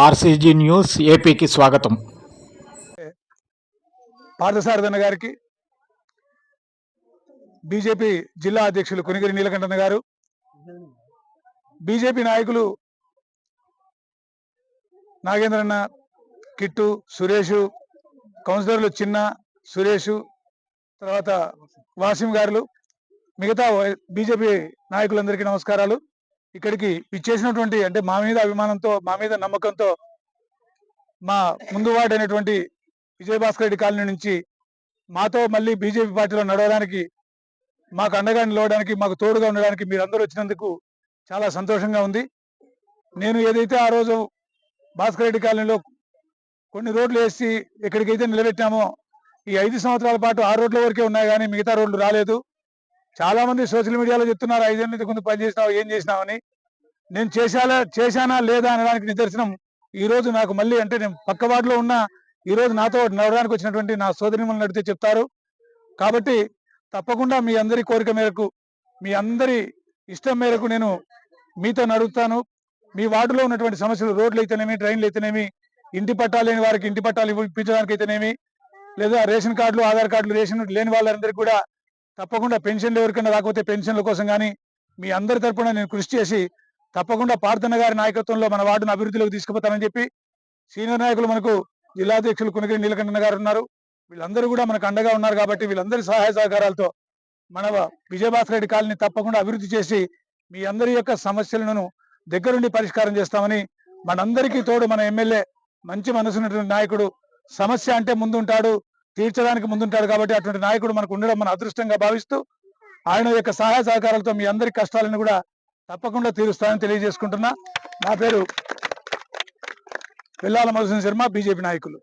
RCG news ఏపీకి స్వాగతం. పార్థసారథన్న గారికి బీజేపీ జిల్లా అధ్యక్షులు కొనిగిరి నీలకంఠన్న గారు బీజేపీ నాయకులు నాగేంద్రన్న కిట్టు సురేష్ కౌన్సిలర్లు చిన్న సురేషు తర్వాత వాసిం గారులు మిగతా బీజేపీ నాయకులందరికీ నమస్కారాలు. ఇక్కడికి ఇచ్చేసినటువంటి అంటే మా మీద అభిమానంతో మా మీద నమ్మకంతో మా ముందు వాడైనటువంటి విజయభాస్కర్ రెడ్డి కాలనీ నుంచి మాతో మళ్ళీ బీజేపీ పార్టీలో నడవడానికి మాకు అండగా నిలవడానికి మాకు తోడుగా ఉండడానికి మీరందరూ వచ్చినందుకు చాలా సంతోషంగా ఉంది. నేను ఏదైతే ఆ రోజు భాస్కర్ రెడ్డి కాలనీలో కొన్ని రోడ్లు వేసి ఎక్కడికైతే నిలబెట్టామో ఈ ఐదు సంవత్సరాల పాటు ఆ రోడ్ల వరకే ఉన్నాయి కానీ మిగతా రోడ్లు రాలేదు. చాలా మంది సోషల్ మీడియాలో చెప్తున్నారు ఐదేళ్ళ ముందు పని చేసినావు ఏం చేసినావని. నేను చేశాలా చేశానా లేదా అనడానికి నిదర్శనం ఈ రోజు నాకు మళ్ళీ అంటే నేను పక్క వార్డులో ఉన్న ఈ రోజు నాతో నడవడానికి వచ్చినటువంటి నా సోదరిమల్ని అడిగితే చెప్తారు. కాబట్టి తప్పకుండా మీ అందరి కోరిక మేరకు మీ అందరి ఇష్టం మేరకు నేను మీతో నడుగుతాను మీ వార్డులో ఉన్నటువంటి సమస్యలు రోడ్లు అయితేనేమి ట్రైన్లు అయితేనేమి ఇంటి పట్టాలు లేని వారికి ఇంటి పట్టాలు ఇప్పించడానికి అయితేనేమి లేదా రేషన్ కార్డులు ఆధార్ కార్డులు రేషన్ లేని వాళ్ళందరికీ కూడా తప్పకుండా పెన్షన్లు ఎవరికైనా రాకపోతే పెన్షన్ల కోసం కానీ మీ అందరి తరపున నేను కృషి చేసి తప్పకుండా పార్థన గారి నాయకత్వంలో మన వార్డును అభివృద్ధిలోకి తీసుకుపోతానని చెప్పి సీనియర్ నాయకులు మనకు జిల్లా అధ్యక్షులు కొనగిరి నీలకంఠన గారు ఉన్నారు. వీళ్ళందరూ కూడా మనకు అండగా ఉన్నారు కాబట్టి వీళ్ళందరి సహాయ సహకారాలతో మన విజయభాస్కర్ రెడ్డి కాలనీ తప్పకుండా అభివృద్ధి చేసి మీ అందరి యొక్క సమస్యలను దగ్గరుండి పరిష్కారం చేస్తామని మనందరికీ తోడు మన ఎమ్మెల్యే మంచి మనసున్నటువంటి నాయకుడు సమస్య అంటే ముందుంటాడు. తీర్చడానికి ముందుంటాడు కాబట్టి అటువంటి నాయకుడు మనకు ఉండడం మన అదృష్టంగా భావిస్తూ ఆయన యొక్క సహాయ సహకారాలతో మీ అందరి కష్టాలను కూడా తప్పకుండా తీరుస్తానని తెలియజేసుకుంటున్నా. నా పేరు పిల్లాల మధుసూదన్ శర్మ బీజేపీ నాయకులు.